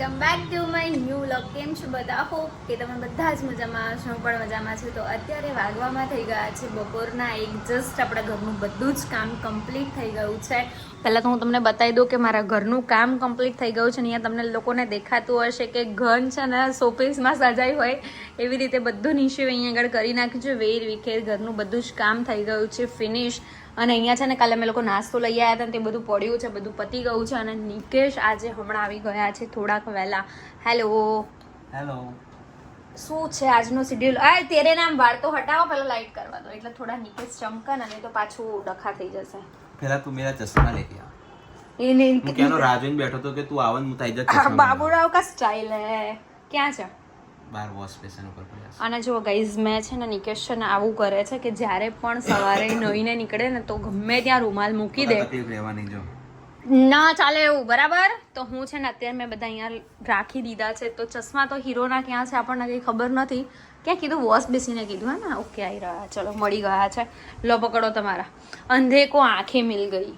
Welcome back to my new લોક કેમ છો બધા? હોપ કે તમે બધા જ મજામાં છો હું પણ મજામાં છું. તો અત્યારે વાગવામાં થઈ ગયા છે બપોરના એક. જસ્ટ આપણા ઘરનું બધું જ કામ કમ્પ્લીટ થઈ ગયું છે. પહેલાં તો હું તમને બતાવી દઉં કે મારા ઘરનું કામ કમ્પ્લીટ થઈ ગયું છે અહીંયા તમને લોકોને દેખાતું હશે કે ઘન છે ને શોપીસમાં સજાઈ હોય એવી રીતે બધું નીચે અહીંયા આગળ કરી નાખ્યું છે. વેર, વિખેર, ઘરનું બધું જ કામ થઈ ગયું છે. ફિનિશ અને અહીંયા છે ને કાલે અમે લોકો નાસ્તો લઈ આવ્યા હતા તે બધું પડ્યું છે બધું પતી ગયું છે અને નિકેશ આજે હમણાં આવી ગયા છે થોડાક વહેલા. હેલો હેલો શું છે આજનો શેડ્યુલ આ તેરે નામ વાળ તો હટાવો પેલા લાઈટ કરવા દો. એટલે થોડા નિકેશ ચમકન અને તો પાછું ડખા થઈ જશે. પેલા તું મેરા ચશ્મા લઈ આ એને હું ક્યાંનો રાહ બેઠો તો કે તું આવન હું તાઈ જા બાબુરાવ કા સ્ટાઇલ હે? ક્યાં છે? બાર વોશ બેસન ઉપર પડ્યા અને જો ગાઈઝ મેં છે ને નિકેશ છે ને આવું કરે છે કે જ્યારે પણ સવારે નહીને નીકળે ને તો ગમે ત્યાં રૂમાલ મૂકી દે. જો. ના ચાલે એવું બરાબર? તો હું છે ને અત્યારે મેં બધા અહીંયા રાખી દીધા છે. તો ચશ્મા તો હીરોના ક્યાં છે આપણને કંઈ ખબર નથી. ક્યાં કીધું? વોશ બેસીને કીધું હે ને? ઓકે આવી રહ્યા. ચલો મળી ગયા છે. લો પકડો તમારા. અંધે કો આંખે મિલ ગઈ.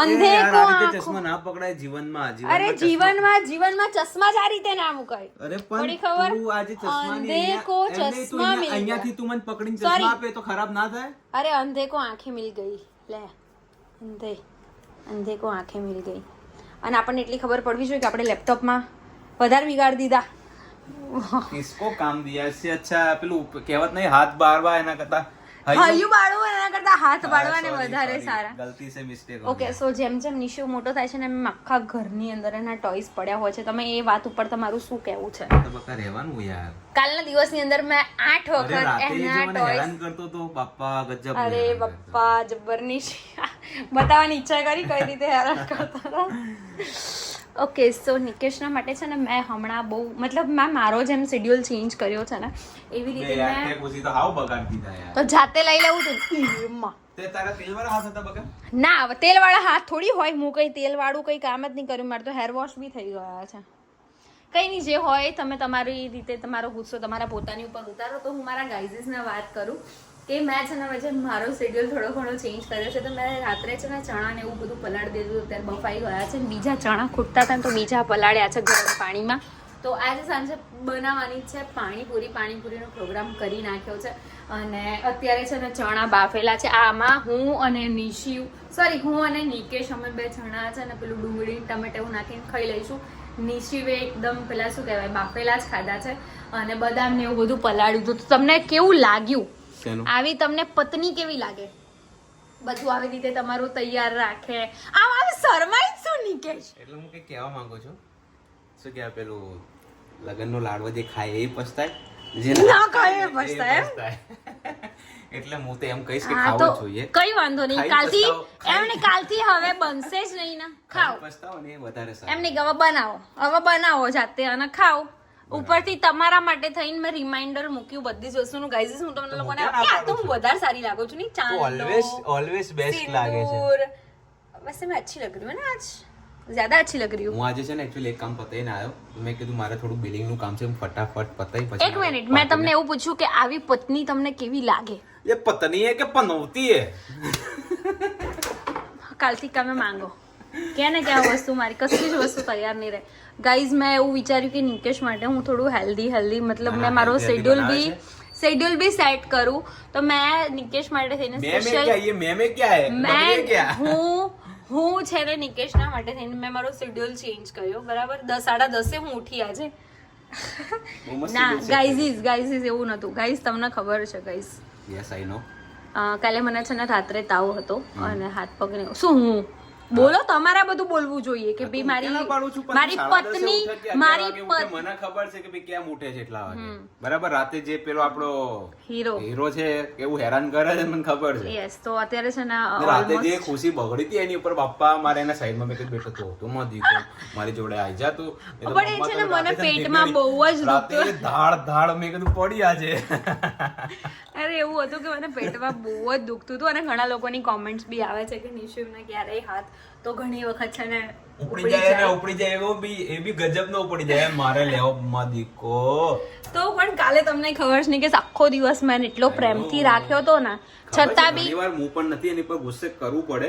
અંધે કો આંખો. ચશ્મા ના પકડાય જીવનમાં અરે જીવનમાં જીવનમાં ચશ્મા જ આ રીતે ના મુકાય. અરે પણ ખબર? તું આજે ચશ્મા અંધે કો ચશ્મા મિલ અહીંયાથી તું મને પકડીને ચશ્મા આપે તો ખરાબ ના થાય? અરે અંધે કો આંખે મિલ ગઈ. લે અંધે અંધે કો આંખે મિલ ગઈ. અને આપણને એટલી ખબર પડવી જોઈએ કે આપણે લેપટોપમાં વધારે બિગાડી દીધા. કિસકો કામ દિયા છે. અચ્છા પેલું કહેવત નહીં હાથ બારવા એના કરતા. હૈયું બાળવું એના કરતા હાથ બાળવા ને વધારે સારા. ગલતી સે મિસ્ટેક ઓકે સો જેમ જેમ નિશુ મોટો થાય છે ને એમ આખા ઘરની અંદર એના ટોયસ પડ્યા હોય છે. તમે એ વાત ઉપર તમારું શું કહેવું છે? બકા રહેવાનું યાર. કાલના દિવસની અંદર મેં આઠ વખત એના ટોયસ હેરાન કરતો તો બાપા ગજબ અરે બાપા જબ્બરની બતાવવાની ઈચ્છા કરી કઈ રીતે હેરાન કરતા હતા? ઓકે સો નિકેશના માટે છે ને મેં હમણાં બહુ મતલબ મેં મારો જેમ શેડ્યુલ ચેન્જ કર્યો છે ને એવી રીતે મેં તો હાવ બગાડ દીધા યાર. તો જાતે લઈ લેવું હતું એમાં. તે તારા તેલવાળા હાથ હતા બકા ના તેલ તેલવાળા હાથ થોડી હોય હું કઈ તેલવાળું કઈ કામ જ નહીં કર્યું મારે તો હેર વોશ બી થઈ ગયા છે. કઈ નહીં જે હોય તમે તમારી રીતે તમારો ગુસ્સો તમારા પોતાની ઉપર ઉતારો. તો હું મારા ગાઈઝીસને વાત કરું. કે મેં છે ને વચ્ચે મારો શેડ્યુલ થોડો ઘણો ચેન્જ કર્યો છે, તો મેં રાત્રે છે ને ચણા ને એવું બધું પલાળી દીધું, અત્યારે બફાઈ ગયા છે. બીજા ચણા ખૂટતા હતા તો બીજા પલાળ્યા છે ગરમ પાણીમાં. તો આજે સાંજે બનાવવાની છે. પાણીપુરી, પાણીપુરીનો પ્રોગ્રામ કરી નાખ્યો છે. અને અત્યારે છે ને ચણા બાફેલા છે. આમાં હું અને નિશિવ સોરી હું અને નિકેશ અમે બે ચણા છે ને પેલું ડુંગળી, ટમેટા એવું નાખીને ખાઈ લઈશું. નિશિવે એકદમ પેલા શું કહેવાય, બાફેલા જ ખાધા છે. અને બદામ ને એવું બધું પલાળ્યું હતું. તમને કેવું લાગ્યું? આવી તમને પત્ની કેવી લાગે? બધું આવી રીતે તમારું તૈયાર રાખે. આમ આમ શરમાઈ શું નિકેશ. એટલે હું કે કહેવા માંગુ છું. શું કે પેલું લગનનો લાડવો જે ખાય એ પસ્તાય? જે ના ખાય એ પસ્તાય, એમ? એટલે હું તો એમ કહીશ કે ખાવો જોઈએ. કઈ વાંધો નહીં. કાલથી એમને કાલથી હવે બનશે જ નહીં ને. ખાઓ. પસ્તાવો ને વધારે એમ સારું. નહીં ગવા હવે બનાવો. હવે બનાવો જાતે અને ખાઓ. ઉપરથી તમારા માટે થઈને મેં રિમાઇન્ડર મૂક્યું બધી જ વસ્તુનું. ગાઈઝ હું તમને લોકોને આ તો હું વધારે સારી લાગુ છું. ની ચાંદ ઓલવેઝ ઓલવેઝ બેસ્ટ લાગે છે. બસ મેં અચ્છી લગ રહી હું આજ જ્યાદા અચ્છી લગ રહી હું આજે છે ને એકચ્યુઅલી એક કામ પતાઈને આવ્યો. મેં કીધું મારે થોડું બિલિંગનું કામ છે હું ફટાફટ પતાઈ પછી એક મિનિટ મેં તમને એવું પૂછ્યું કે આવી પત્ની તમને કેવી લાગે? એ પત્ની હે કે પનોતી હે કાલથી તમે માંગો. કે ને કે આ વસ્તુ મારી કશી જ વસ્તુ તૈયાર નહીં રહે. ગાઈઝ મેં એવું વિચાર્યું કે નિકેશ માટે હું થોડું હેલ્ધી હેલ્ધી મતલબ મેં મારો શેડ્યુલ બી શેડ્યુલ બી સેટ કરું. તો મેં નિકેશ માટે થઈને સ્પેશિયલ મેં હું? હું છે ને નિકેશના માટે થઈને મેં મારો શેડ્યુલ ચેન્જ કર્યો. બરાબર? દસ સાડા દસે હું ઉઠી આજે. ના ગાઈઝીસ ગાઈઝીસ એવું નતું ગાઈઝ તમને ખબર છે ગાઈઝ યસ આઈ નો કાલે મને છે ને રાત્રે તાવ હતો અને હાથ પગને શું હું? બોલો તમારા બધું બોલવું જોઈએ કે ભાઈ મારી મારી પત્ની મારી મને ખબર છે કે ભાઈ કેમ ઉઠે છે એટલા વાગે. બરાબર? રાતે જે પેલો આપણો હીરો. હીરો છે એવું હેરાન કરે છે મને ખબર છે. યસ તો અત્યારે છે ને રાતે જે ખુશી બગડી હતી એની ઉપર બાપ્પા મારે એના સાઈડમાં મેં બેટો તો તો મત દીધો. મારી જોડે આવી જા તું. પણ એ છે ને મને પેટમાં. બહુ જ રાતે. ધાડ ધાડ મેં કીધું પડી આજે. અરે એવું હતું કે મને પેટમાં બહુ જ દુખતું હતું અને ઘણા લોકોની કોમેન્ટ્સ બી આવે છે કે નિશુને ક્યારેય હાથ તો ઘણી વખત છે ને ઉપડી જાય ને ઉપડી જાય એવો બી એ બી ગજબ નો ઉપડી જાય. મારે લેવો માં દીકો. તો પણ કાલે તમને ખબર છે ને કે આખો દિવસ મેં એટલો પ્રેમથી રાખ્યો તો ને છતાં બી ઘણીવાર હું પણ નથી એની પર ગુસ્સે કરવું પડે.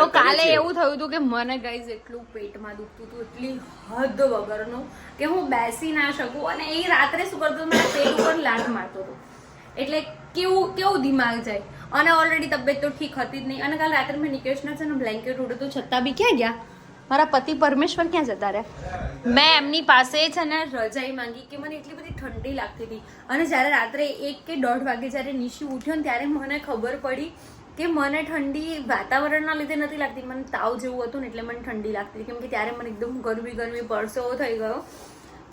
તો કાલે એવું થયું હતું કે મને ગાઈઝ એટલું પેટમાં દુખતું હતું એટલી હદ વગરનું કે હું બેસી ના શકું અને એ રાત્રે શું કરતો મારા પેટ ઉપર લાત મારતો હતો. એટલે કેવું કેવું દિમાગ જાય. અને ઓલરેડી તબિયત તો ઠીક હતી જ નહીં. અને કાલ રાત્રે મેં નિકેશના છે ને બ્લેન્કેટ ઉડતું છતાં બી ક્યાં ગયા? મારા પતિ પરમેશ્વર ક્યાં જતા રહ્યા? મેં એમની પાસે છે ને રજાઈ માંગી કે મને એટલી બધી ઠંડી લાગતી હતી. અને જ્યારે રાત્રે એક કે દોઢ વાગે જ્યારે નિશી ઉઠ્યો ને ત્યારે મને ખબર પડી કે મને ઠંડી વાતાવરણના લીધે નથી લાગતી. મને તાવ જેવું હતું ને એટલે મને ઠંડી લાગતી કેમ કે ત્યારે મને એકદમ ગરમી ગરમી પરસો થઈ ગયો.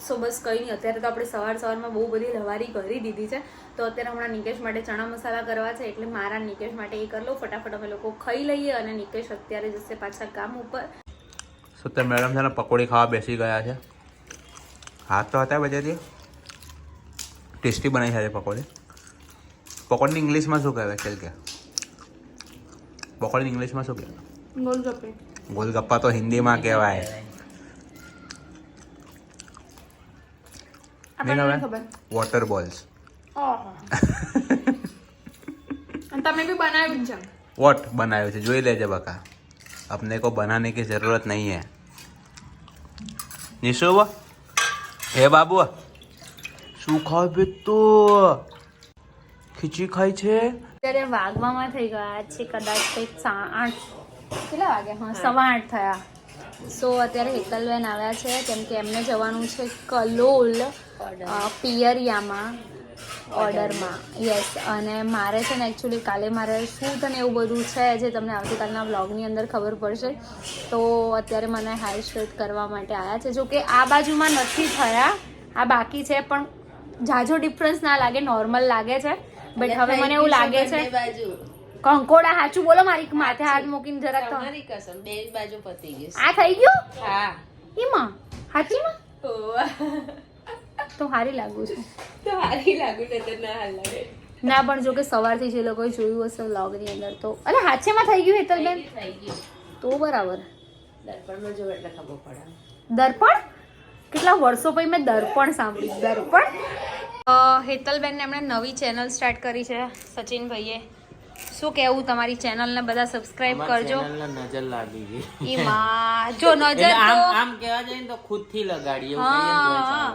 સો બસ કંઈ નહીં. અત્યારે તો આપણે સવાર સવારમાં બહુ બધી લવારી કરી દીધી છે. તો અત્યારે હમણાં નિકેશ માટે ચણા મસાલા કરવા છે એટલે મારા નિકેશ માટે એ કરી લો. ફટાફટ અમે લોકો ખાઈ લઈએ અને નિકેશ અત્યારે જશે પાછા કામ ઉપર. સત્ય મેડમ છે ને પકોડી ખાવા બેસી ગયા છે? હાથ તો હતા બજાથી ટેસ્ટી બનાવી છે પકોડી. પકોડીની ઇંગ્લિશમાં શું કહેવાય ચાલ કે? પકોડીની ઇંગ્લિશમાં શું કહેવાય? ગોલગપ્પે. ગોલગપ્પા તો હિન્દીમાં કહેવાય. નહીં હવે વોટર બોલ્સ તમે બી બનાવ્યું છે વોટ બનાવ્યું છે જોઈ લેજે બકા अपने को बनाने की जरूरत नहीं है निशु હે બાબુ શું ખાય બે તો ખીચી ખાય છે અત્યારે વાગવામાં થઈ ગયા છે કદાચ કંઈક સા આઠ કેટલા વાગે હા સવા આઠ થયા સો અત્યારે હેતલબેન આવ્યા છે કેમ કે એમને જવાનું છે કલોલ પિયરિયામાં ઓર્ડરમાં. યસ અને મારે છે ને એકચ્યુઅલી કાલે મારે શૂટ અને એવું બધું છે જે તમને આવતીકાલના વ્લોગની અંદર ખબર પડશે. તો અત્યારે મને હેર સ્ટ્રેટ કરવા માટે આવ્યા છે. જો કે આ બાજુમાં નથી થયા આ બાકી છે પણ ઝાઝો ડિફરન્સ ના લાગે નોર્મલ લાગે છે. બટ હવે મને એવું લાગે છે કંકોડા હાચું બોલો મારી માથે હાથ મૂકીને જરાક તો. મારી કસમ બે બાજુ પતી ગયું આ થઈ ગયું? હા. એમાં? હાચીમાં? તો હારી લાગુ છું. તો હારી લાગુ ને તો ના હાલ લાગે. ના પણ જો કે સવારથી જે લોકોએ જોયું હશે વ્લોગની અંદર તો. અરે હાચેમાં થઈ ગયું હેતલબેન? થઈ ગયું તો બરાબર. દર્પણમાં જો એટલે ખબર પડે. દર્પણ? કેટલા વર્ષો પછી મેં દર્પણ સાંભળ્યું દર્પણ? હેતલબેનને એમણે નવી ચેનલ સ્ટાર્ટ કરી છે સચિનભાઈએ. શું કેવું તમારી ચેનલ ને બધા સબસ્ક્રાઇબ કરજો. નજર લાગી ગઈ. એમાં જો નજર આમ તો આમ કહેવા જઈએ તો ખુદથી લગાડી એવું કહીએ ને તોય હા.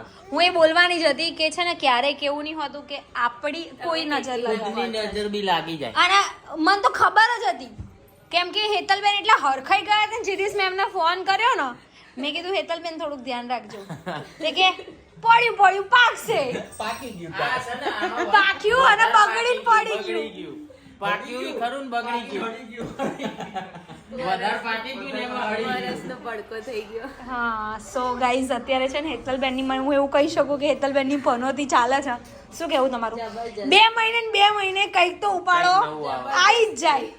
એ બોલવાની જ હતી કે છે ને ક્યારે કેવું નહીં હોતું કે આપણી કોઈ નજર ખુદની નજર બી લાગી જાય. અને મને તો ખબર જ હતી. કેમ કે હેતલબેન એટલા હરખાઈ ગયા હતા ને જે દિવસ મેં એમને ફોન કર્યો ને મેં કીધું હેતલબેન થોડુંક ધ્યાન રાખજો. તે કે પડ્યું પડ્યું પાકશે. પાકી ગયું પાક્યું અને બગડીને પડી ગયું. ગયું. ખરું ને બગડી ગયું. વધારે પાટી ગયું ને એમાં. પડકો થઈ ગયો. હા સો ગાઈઝ અત્યારે છે ને હેતલબેનની મને હું એવું કહી શકું કે હેતલબેનની પનોતી ચાલે છે. શું કેવું તમારું? બે મહિને ને બે મહિને કંઈક તો ઉપાડો. આવી. જ જાય.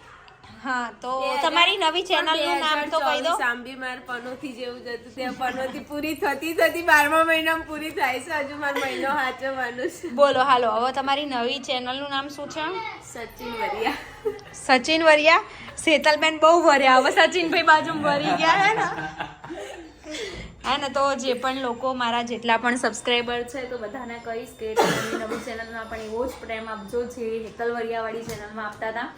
હા તો તમારી નવી ચેનલનું નામ તો કહી દો. સાંભી માર પનોતી જેવું જ હતું. ત્યાં પનોતી પૂરી થતી થતી બારમા મહિનામાં પૂરી થાય છે. હજુ મારો મહિનો હાચવવાનો છે. બોલો હાલો હવે તમારી નવી ચેનલનું નામ શું છે? સચિન વરિયા. સચિન વરિયા? શેતલબેન બહુ ભર્યા હવે સચિનભાઈ બાજુ ભરી ગયા હે ને? હા ને? તો જે પણ લોકો મારા જેટલા પણ સબસ્ક્રાઈબર છે તો બધાને કહીશ કે નવી ચેનલમાં પણ એવો જ પ્રેમ આપજો જે હેતલ વરિયાવાળી ચેનલમાં આપતા હતા.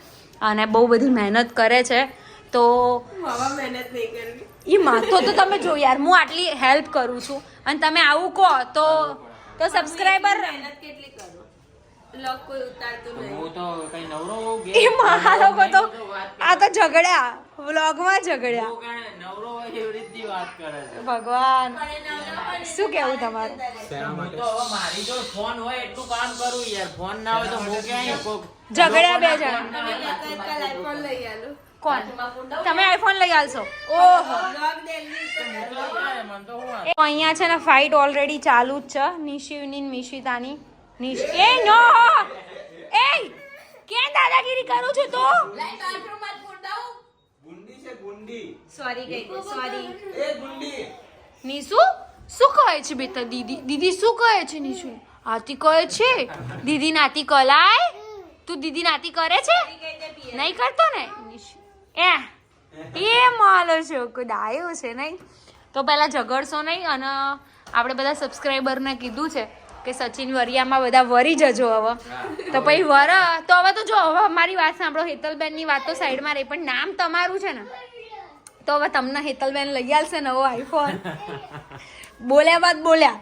અને બહુ બધી મહેનત કરે છે. તો મહેનત નહીં કરવી. એ માથો તો તમે જો યાર હું આટલી હેલ્પ કરું છું. અને તમે આવું કહો તો તો સબસ્ક્રાઈબર મહેનત કેટલી કરો? ભગવાન. શું કેવું તમારું? તો હવે મારી જોડે ફોન હોય એટલું કામ કરું યાર. ફોન ના હોય તો હું ક્યાંય કોક ઝઘડ્યા બે જણ. કોણ? તમે આઈફોન લઈ આવશો ઓહો. અહીંયા છે ને ફાઇટ ઓલરેડી ચાલુ જ છે નિશિવની ને મિશિતાની. નિશ એ નો! એ! કેમ દાદાગીરી કરું છું તું? સોરી ગઈ સોરી નિશુ શું કહે છે બેટા દીદી? દીદી શું કહે છે નિશુ? આતી કહે છે? દીદી નાતી કલાય? તું દીદી નાતી કરે છે? નહીં કરતો ને? નિશુ. એ એ માલો છોકરો ડાયો છે નહીં. તો પહેલાં ઝઘડશો નહીં અને આપણે બધા સબસ્ક્રાઈબરને કીધું છે. કે સચિન વરિયામાં બધા વરી જજો હવે. તો પછી વર તો હવે તો જો હવે મારી વાત સાંભળો હેતલબેનની વાત તો સાઈડમાં રહી પણ નામ તમારું છે ને. તો હવે તમને હેતલબેન લઈ આવશે નવો આઈફોન બોલ્યા બાદ બોલ્યા.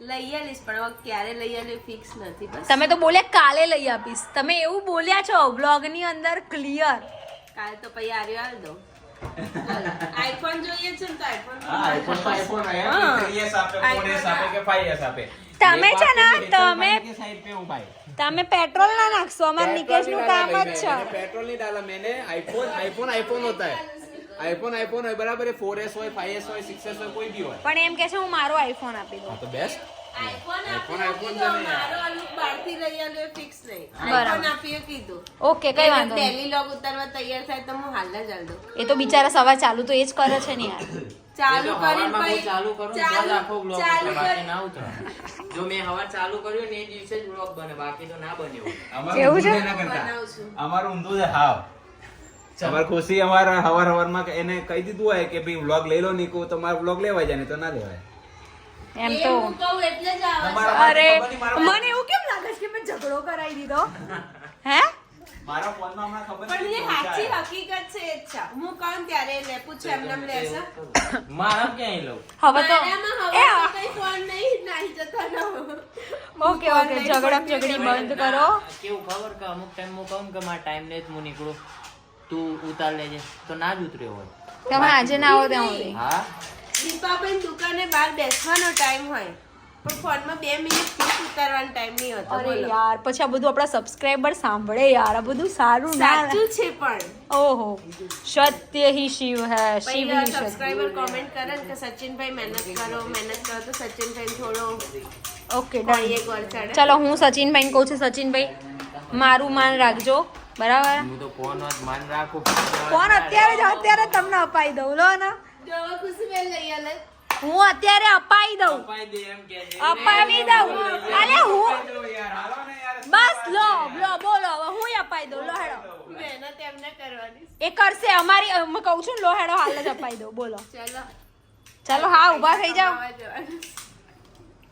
લઈ આવીશ પણ હવે ક્યારે લઈ આવીશ ફિક્સ નથી બસ. તમે તો બોલ્યા કાલે લઈ આપીશ. તમે એવું બોલ્યા છો બ્લોગની અંદર ક્લિયર કાલે તો પછી આર્યો આવી દો આઈફોન જોઈએ છે ને તો આઈફોન હા આઈફોન આઈફોન હા. 3S આપે 4S આપે કે 5S આપે? તમે છે ને તમે તમે પેટ્રોલ ના નાખશો અમાર નિકેશનું કામ જ છે. પેટ્રોલની ડાલા મેને આઈફોન આઈફોન આઈફોન હોતા આઈફોન આઈફોન હોય બરાબર 4s હોય 5s હોય 6s હોય કોઈ બી હોય. પણ એમ કે છે હું મારો આઈફોન આપી દઉં. તો બેસ્ટ આઈફોન આઈફોન બહારથી ફિક્સ નહીં. આઈફોન આપીએ કીધું. ઓકે કઈ વાંધો નહીં. ડેલી લોગ ઉતારવા તૈયાર થાય તો હું હાલ જ આલ એ તો બિચારા સવાર ચાલુ તો એ જ કરે છે ને યાર. ચાલુ કરીને પછી ચાલુ કરું ને તો જ આખો ચાલુ બાકી કરી- ના ઉતરા. જો મેં હવા ચાલુ કર્યું ને એ દિવસે જ vlog બને બાકી તો ના બને એવું. એવું છે? અમારું ઊંધું છે હાવ. અમાર ખુશી અમારા હવાર હવારમાં એને કહી દીધું હોય કે ભાઈ વ્લોગ લઈ લો નીકુ તો મારો વ્લોગ લેવાય જાય ને તો ના લેવાય. એમ તો હું કહું એટલે જ આવે છે. તમારા- અરે મને એવું કેમ લાગે છે કે મેં ઝઘડો કરાવી દીધો? હે? મારા ફોનમાં હમણાં ખબર પણ એ સાચી હકીકત છે એ જ છે. હું કહું ત્યારે લે પૂછે એમને એમ લેશે? મારા ક્યાંય લઉં? હવે તો એ કઈ ફોન નહીં નાહી જતો રહો. ઓકે ઓકે ઝઘડા ઝઘડી બંધ કરો. કેવું ખબર કે અમુક ટાઈમ હું કહું કે મારા ટાઈમ ને જ હું નીકળું. તું ઉતાર લેજે. તો ના જ ઉતર્યો હોય. તમે આજે ના આવો ત્યાં સુધી. હા? દીપાબેન દુકાને બહાર બેસવાનો ટાઈમ હોય. પણ ફોનમાં બે મિનિટ ફીસ ઉતારવાનો ટાઈમ નહીં હતો અરે યાર પછી આ બધું આપણા સબસ્ક્રાઇબર સાંભળે યાર આ બધું સારું ના સાચું છે પણ. ઓહો સત્ય હી શિવ હે શિવ હી સત્ય. સબસ્ક્રાઇબર કોમેન્ટ કરે ને કે સચિનભાઈ મહેનત કરો મહેનત કરો તો સચિનભાઈ થોડો ઓકે ડન એક વાર ચડે. ચલો હું સચિનભાઈને કહું છું સચિનભાઈ મારું માન રાખજો બરાબર? હું તો ફોન જ માન રાખું. ફોન અત્યારે જ અત્યારે તમને અપાઈ દઉં લો ને. ખુશીબેન લઈ આલે. હું અત્યારે અપાઈ દઉં. અપાઈ દે એમ કે છે. અપાવી દઉં. અરે હું યાર. હાલો ને યાર બસ લો લો બોલો હવે હું અપાઈ દઉં લોહેડો. મહેનત એમને કરવાની. એ કરશે અમારી હું કહું છું લોહેડો હાલ જ અપાઈ દઉં બોલો. ચલો. ચાલો હા ઊભા થઈ જાઓ.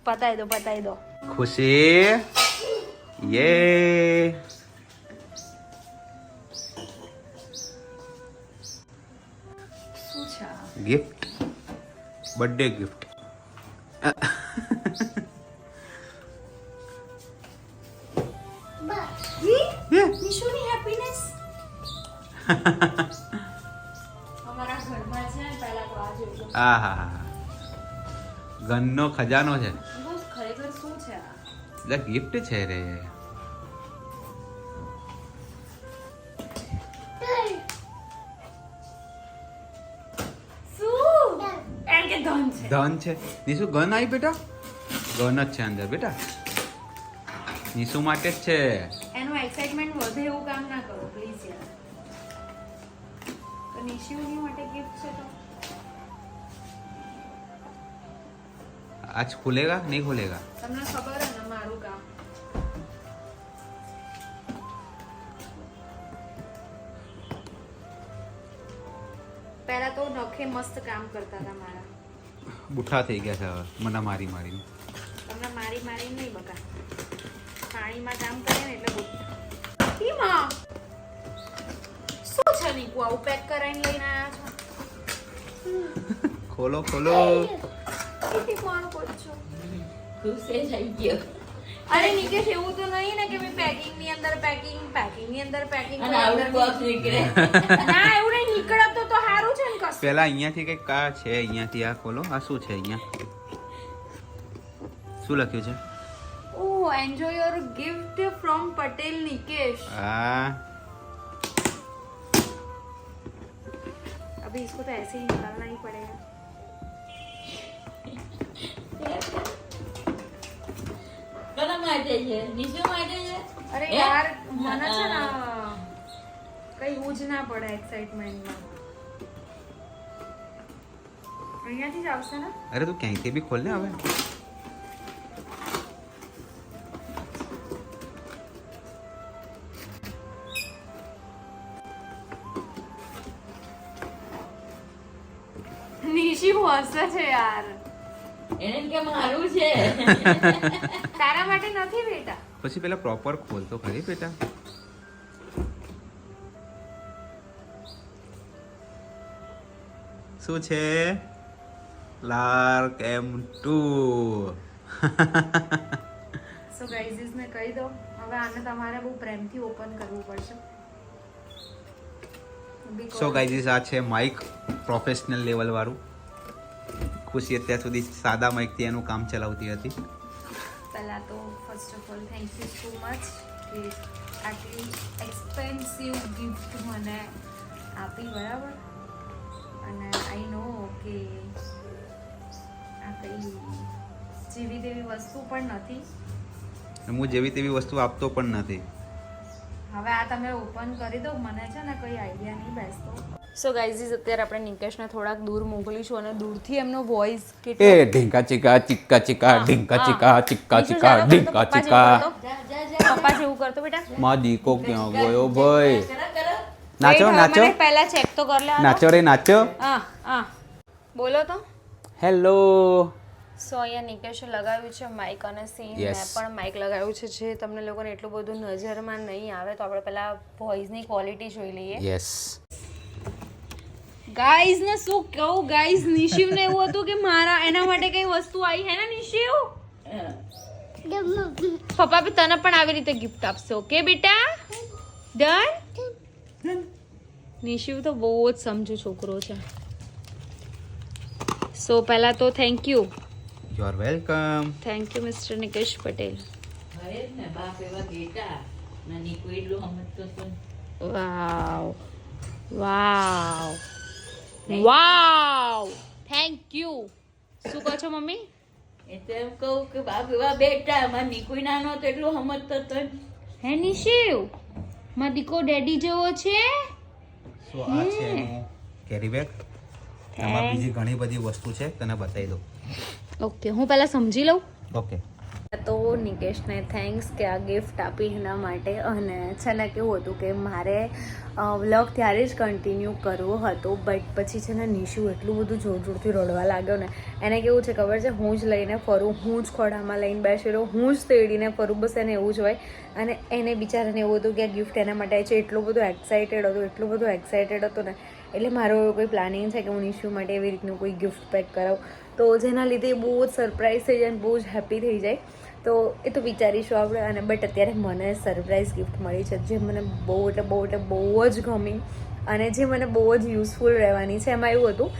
પતાઈ દો પતાઈ દો. ખુશી? યે. ગિફ્ટ બર્થડે ગિફ્ટ નિશુની હેપીનેસ અમારા ઘરમાં છે ને પહેલા તો આ જોઈ લો. આ હા હા ગનનો ખજાનો છે. ખરેખર શું છે એટલે ગિફ્ટ છે રે. ગન છે. નિશુ ગન આવી બેટા? ગન જ છે અંદર બેટા. નિશુ માટે જ છે. એનું એક્સાઇટમેન્ટ વધે એવું કામ ના કરો પ્લીઝ યાર. તો છે તો? આજ ખુલેગા? નહીં ખુલેગા? તમને ખબર હે ને મારું કામ. પહેલા તો નખે મસ્ત કામ કરતા હતા મારા. બુઠા થઈ ગયા છે હવે. મને મારી મારીને. તમને મારી મારી નહીં બકા. પાણીમાં કામ કરે ને એટલે બહુ શું છે નીકુ આવું પેક કરાવીને લઈને આવ્યા છો? ખોલો ખોલો. કેટલી કોણ પૂછો ખુશ જઈ ગયો. અરે નિકેશ એવું તો નહીં ને કે મેં પેકિંગની અંદર પેકિંગ પેકિંગની અંદર પેકિંગ ના એવું નહીં નીકળે તો તો સારું છે ને કશું પેલા અહીંયાથી કઈક કા છે અહીંયાથી આ ખોલો આ શું છે અહીંયા શું લખ્યું છે oh enjoy your gift from Patel Nikesh આ अभी इसको तो ऐसे ही निकालना ही पड़ेगा કોના માટે છે નિશુ માટે છે અરે એ? યાર મને છે ને હા. કઈ હું જ ના પડે એક્સાઇટમેન્ટમાં અહીંયાથી જ આવશે ને? અરે તું ક્યાંયથી બી ખોલ ને હવે. નિશી હસે છે યાર. એને એમ કે મારું છે. તારા માટે નથી બેટા. પછી પેલા પ્રોપર ખોલ તો ખરી બેટા. શું છે? લાર્ક એમ ટુ સો ગાઈઝ ને કહી દો હવે આને તમારે બહુ પ્રેમથી ઓપન કરવું પડશે સો ગાઈઝીસ આ છે માઇક પ્રોફેશનલ લેવલ વાળું ખુશી અત્યાર સુધી સાદા માઇકથી એનું કામ ચલાવતી હતી પહેલા તો first of all thank you so much કે આટલી એક્સપેન્સિવ ગિફ્ટ મને આપી બરાબર અને આઈ નો કે આ કઈ જેવી તેવી વસ્તુ પણ નથી. હું જેવી તેવી વસ્તુ આપતો પણ નથી. હવે આ તમે ઓપન કરી દો મને છે ને કોઈ આઈડિયા નહીં બેસતો. સો ગાઈઝીસ અત્યારે આપણે નિકેશને થોડાક દૂર મોકલીશું અને દૂરથી એમનો વોઇસ એ ઢીંકા ચીકા ચીક્કા ચીકા ઢીંકા ચીકા ચીક્કા ચીકા ઢીંકા ચીકા. પપ્પા જેવું કરતો બેટા. માં દીકો ક્યાં ગયો ભાઈ. નાચો નાચો મને પહેલા ચેક તો કર લે નાચો રે નાચો. હા હા. બોલો તો. હેલો સો અહીંયા નિકેશે લગાવ્યું છે માઇક અને સીન મેં પણ માઇક લગાવ્યું છે. જે તમને લોકોને એટલું બધું નજરમાં નહીં આવે તો આપણે પહેલા વોઇસની ક્વોલિટી જોઈ લઈએ. યસ ગાઈઝ ને શું કહું? ગાઈઝ નિશિવ ને એવું હતું કે મારા એના માટે કઈ વસ્તુ આવી હે ને નિશિવ? પપ્પા બી તને પણ આવી રીતે ગિફ્ટ આપશે ઓકે બેટા? ડન નિશિવ તો બહુ જ સમજુ છોકરો છે. સો પહેલા તો thank you you are welcome thank you mister Nikesh Patel. Wow wow wow thank you શું કહો છો મમ્મી? એટલે એમ કહું કે બાપ એવા બેટા મારા નીકુઈ નાનો તો એટલું સમજતો તો. હે નિશિવમાં દીકો ડેડી જેવો છે? શું આ છે કેરી બેગ એમાં બીજી ઘણી બધી વસ્તુ છે તને બતાવી દઉં. ઓકે હું પહેલા સમજી લઉં? ઓકે તો નિકેશને થેન્ક્સ કે આ ગિફ્ટ આપી એના માટે. અને છે ને કેવું હતું કે મારે વ્લોગ ત્યારે જ કન્ટિન્યુ કરવો હતો બટ પછી છે ને નિશુ એટલું બધું જોર જોરથી રડવા લાગ્યો ને. એને કેવું છે ખબર છે? હું જ લઈને ફરું હું જ ખોડામાં લઈને બેસી રહું હું જ તેડીને ફરું બસ એને એવું જ હોય. અને એને બિચારાને એવું હતું કે આ ગિફ્ટ એના માટે છે એટલું બધું એક્સાઇટેડ હતું એટલું બધું એક્સાઇટેડ હતું ને. એટલે મારો કોઈ પ્લાનિંગ છે કે હું નિશુ માટે એવી રીતનું કોઈ ગિફ્ટ પેક કરાવું. તો જેના લીધે બહુ જ સરપ્રાઈઝ થઈ જાય અને બહુ જ હેપી થઈ જાય. તો એ તો વિચારીશું આપણે. અને બટ અત્યારે મને સરપ્રાઈઝ ગિફ્ટ મળી છે જે મને બહુ એટલે બહુ એટલે બહુ જ ગમી. અને જે મને બહુ જ યુઝફુલ રહેવાની છે. એમાં એવું હતું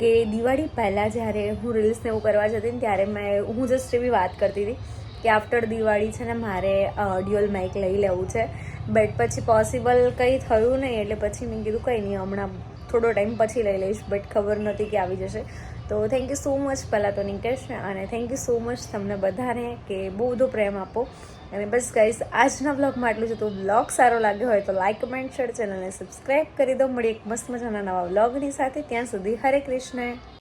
કે દિવાળી પહેલાં જ્યારે હું રીલ્સને એવું કરવા જતી ને ત્યારે મેં હું જસ્ટ એવી વાત કરતી હતી કે આફ્ટર દિવાળી છે ને મારે ડ્યુઅલ માઇક લઈ લેવું છે. બટ પછી પોસિબલ કંઈ થયું નહીં. એટલે પછી મેં કીધું કંઈ નહીં, હમણાં થોડો ટાઈમ પછી લઈ લઈશ બટ ખબર નહોતી કે આવી જશે. તો થેન્ક યુ સો મચ પહેલાં તો નિકેશને અને થેન્ક યુ સો મચ તમને બધાને કે બહુ બધો પ્રેમ આપો. અને બસ ગાઈસ આજના બ્લોગમાં આટલું છે તો બ્લોગ સારો લાગ્યો હોય તો લાઇક કમેન્ટ શેર ચેનલને સબસ્ક્રાઈબ કરી દો. મળી એક મસ્ત મજાના નવા બ્લોગની સાથે. ત્યાં સુધી હરે કૃષ્ણ.